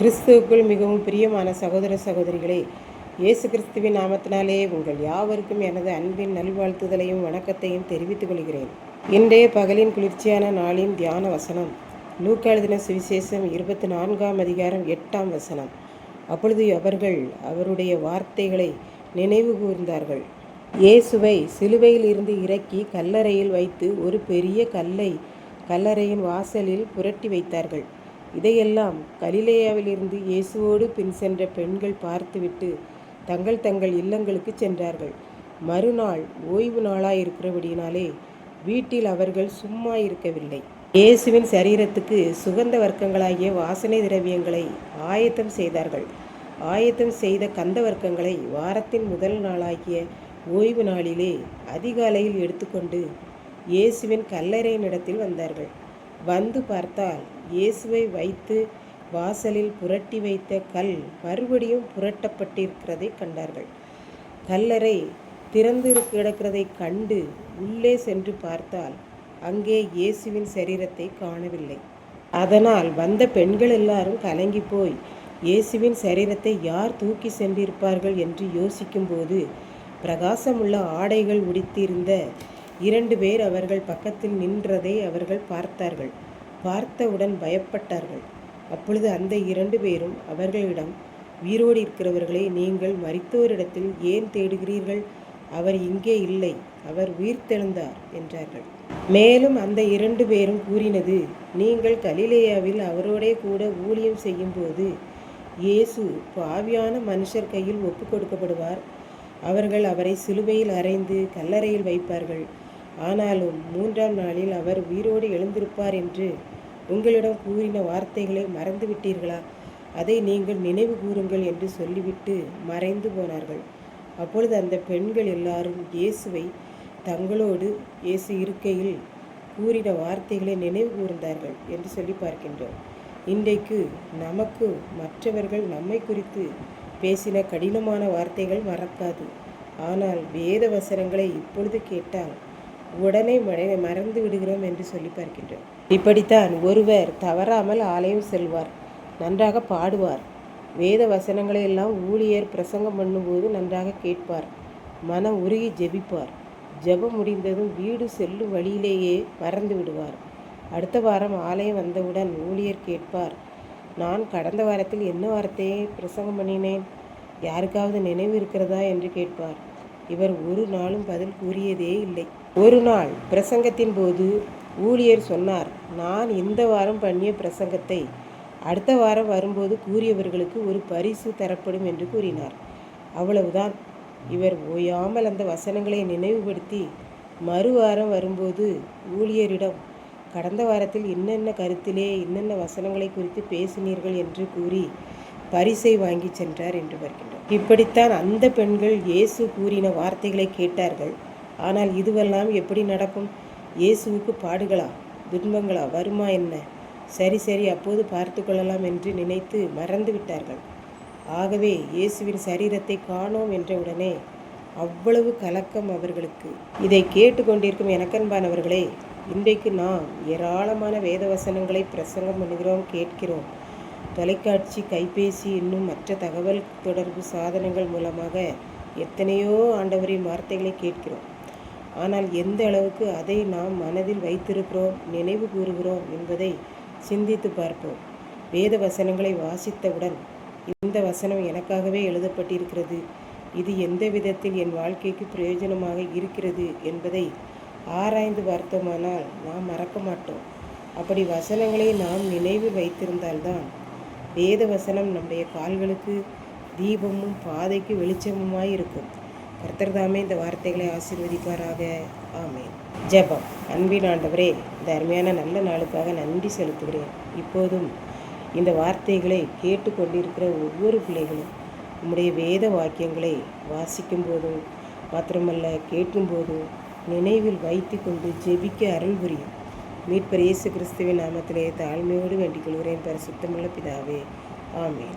கிறிஸ்துவுக்குள் மிகவும் பிரியமான சகோதர சகோதரிகளே இயேசு கிறிஸ்துவின் நாமத்தினாலே உங்கள் யாவருக்கும் எனது அன்பின் நல்வாழ்த்துதலையும் வணக்கத்தையும் தெரிவித்துக் கொள்கிறேன். இன்றைய பகலின் குளிர்ச்சியான நாளின் தியான வசனம் லூக்கா சுவிசேஷம் இருபத்தி நான்காம் அதிகாரம் எட்டாம் வசனம். அப்பொழுது அவர்கள் அவருடைய வார்த்தைகளை நினைவு கூர்ந்தார்கள். இயேசுவை சிலுவையில் இருந்து இறக்கி கல்லறையில் வைத்து ஒரு பெரிய கல்லை கல்லறையின் வாசலில் புரட்டி வைத்தார்கள். இதையெல்லாம் கலிலேயாவிலிருந்து இயேசுவோடு பின் சென்ற பெண்கள் பார்த்துவிட்டு தங்கள் தங்கள் இல்லங்களுக்கு சென்றார்கள். மறுநாள் ஓய்வு நாளாயிருக்கிறபடியினாலே வீட்டில் அவர்கள் சும்மா இருக்கவில்லை. இயேசுவின் சரீரத்துக்கு சுகந்த வர்க்கங்களாகிய வாசனை திரவியங்களை ஆயத்தம் செய்தார்கள். ஆயத்தம் செய்த கந்த வர்க்கங்களை வாரத்தின் முதல் நாளாகிய ஓய்வு நாளிலே அதிகாலையில் எடுத்துக்கொண்டு இயேசுவின் கல்லறையினிடத்தில் வந்தார்கள். வந்து பார்த்தால் இயேசுவை வைத்து வாசலில் புரட்டி வைத்த கல் மறுபடியும் புரட்டப்பட்டிருக்கிறதை கண்டார்கள். கல்லறை திறந்து கிடக்கிறதை கண்டு உள்ளே சென்று பார்த்தால் அங்கே இயேசுவின் சரீரத்தை காணவில்லை. அதனால் வந்த பெண்கள் எல்லாரும் கலங்கி போய் இயேசுவின் சரீரத்தை யார் தூக்கி சென்றிருப்பார்கள் என்று யோசிக்கும்போது பிரகாசமுள்ள ஆடைகள் உடித்திருந்த இரண்டு பேர் அவர்கள் பக்கத்தில் நின்றதை அவர்கள் பார்த்தார்கள். பார்த்தவுடன் பயப்பட்டார்கள். அப்பொழுது அந்த இரண்டு பேரும் அவர்களிடம் உயிரோடு இருக்கிறவர்களை நீங்கள் மறித்தோரிடத்தில் ஏன் தேடுகிறீர்கள்? அவர் இங்கே இல்லை. அவர் உயிர்த்தெழுந்தார் என்றார்கள். மேலும் அந்த இரண்டு பேரும் கூறினது நீங்கள் கலிலேயாவில் அவரோடே கூட ஊழியம் செய்யும்போது இயேசு பாவியான மனுஷர் கையில் ஒப்பு கொடுக்கப்படுவார். அவர்கள் அவரை சிலுவையில் அறைந்து கல்லறையில் வைப்பார்கள். ஆனாலும் மூன்றாம் நாளில் அவர் உயிரோடு எழுந்திருப்பார் என்று உங்களிடம் கூறின வார்த்தைகளை மறந்துவிட்டீர்களா? அதை நீங்கள் நினைவு கூறுங்கள் என்று சொல்லிவிட்டு மறைந்து போனார்கள். அப்பொழுது அந்த பெண்கள் எல்லாரும் இயேசுவை தங்களோடு இயேசு இருக்கையில் கூறின வார்த்தைகளை நினைவு கூர்ந்தார்கள் என்று சொல்லி பார்க்கின்றோம். இன்றைக்கு நமக்கு மற்றவர்கள் நம்மை குறித்து பேசின கடினமான வார்த்தைகள் மறக்காது. ஆனால் வேத வசனங்களை இப்பொழுது கேட்டால் உடனே மறந்து விடுகிறோம் என்று சொல்லி பார்க்கின்றோம். இப்படித்தான் ஒருவர் தவறாமல் ஆலயம் செல்வார் நன்றாக பாடுவார். வேத வசனங்களை எல்லாம் ஊழியர் பிரசங்கம் பண்ணும்போது நன்றாக கேட்பார் மனம் உருகி ஜெபிப்பார். ஜெபம் முடிந்ததும் வீடு செல்லும் வழியிலேயே மறந்து விடுவார். அடுத்த வாரம் ஆலயம் வந்தவுடன் ஊழியர் கேட்பார் நான் கடந்த வாரத்தில் என்ன வார்த்தையை பிரசங்கம் பண்ணினேன்? யாருக்காவது நினைவு இருக்கிறதா? என்று கேட்பார். இவர் ஒரு நாளும் பதில் கூறியதே இல்லை. ஒரு நாள் பிரசங்கத்தின் போது ஊழியர் சொன்னார் நான் இந்த வாரம் பண்ணிய பிரசங்கத்தை அடுத்த வாரம் வரும்போது கூறியவர்களுக்கு ஒரு பரிசு தரப்படும் என்று கூறினார். அவ்வளவுதான். இவர் ஓயாமல் அந்த வசனங்களை நினைவுபடுத்தி மறு வாரம் வரும்போது ஊழியரிடம் கடந்த வாரத்தில் என்னென்ன கருத்திலே என்னென்ன வசனங்களை குறித்து பேசினீர்கள்? என்று கூறி பரிசை வாங்கி சென்றார் என்று வருகின்றோம் இப்படித்தான் அந்த பெண்கள் இயேசு கூறின வார்த்தைகளை கேட்டார்கள். ஆனால் இதுவெல்லாம் எப்படி நடக்கும்? இயேசுவுக்கு பாடுகளா? துன்பங்களா? வருமா என்ன? சரி சரி அப்போது பார்த்து கொள்ளலாம் என்று நினைத்து மறந்து விட்டார்கள். ஆகவே இயேசுவின் சரீரத்தை காணோம் என்றவுடனே அவ்வளவு கலக்கம் அவர்களுக்கு. இதை கேட்டுக்கொண்டிருக்கும் எனக்கன்பானவர்களே இன்றைக்கு நாம் ஏராளமான வேத வசனங்களை பிரசங்கம் பண்ணுகிறோம் கேட்கிறோம். தொலைக்காட்சி கைபேசி இன்னும் மற்ற தகவல் தொடர்பு சாதனங்கள் மூலமாக எத்தனையோ ஆண்டவரின் வார்த்தைகளை கேட்கிறோம். ஆனால் எந்த அளவுக்கு அதை நாம் மனதில் வைத்திருக்கிறோம் நினைவு கூறுகிறோம் என்பதை சிந்தித்து பார்ப்போம். வேத வசனங்களை வாசித்தவுடன் இந்த வசனம் எனக்காகவே எழுதப்பட்டிருக்கிறது. இது எந்த விதத்தில் என் வாழ்க்கைக்கு பிரயோஜனமாக இருக்கிறது என்பதை ஆராய்ந்து பார்த்தோமானால் நாம் மறக்க மாட்டோம். அப்படி வசனங்களை நாம் நினைவில் வைத்திருந்தால்தான் வேத வசனம் நம்முடைய கால்களுக்கு தீபமும் பாதைக்கு வெளிச்சமுமாய் இருக்கும். கர்த்தர் தாமே இந்த வார்த்தைகளை ஆசீர்வதிப்பாராக. ஆமேன். ஜெபம். அன்பின் ஆண்டவரே இந்த அருமையான நல்ல நாளுக்காக நன்றி செலுத்துகிறேன். இப்போதும் இந்த வார்த்தைகளை கேட்டுக்கொண்டிருக்கிற ஒவ்வொரு பிள்ளைகளும் உம்முடைய வேத வாக்கியங்களை வாசிக்கும் போதும் மாத்திரமல்ல கேட்கும்போதும் நினைவில் வைத்து கொண்டு ஜெபிக்க அருள் புரியும். மீட்பர் இயேசு கிறிஸ்துவின் நாமத்திலே தாழ்மையோடு வேண்டிக் கொள்கிறேன் பரிசுத்தமுள்ள பிதாவே. ஆமேன்.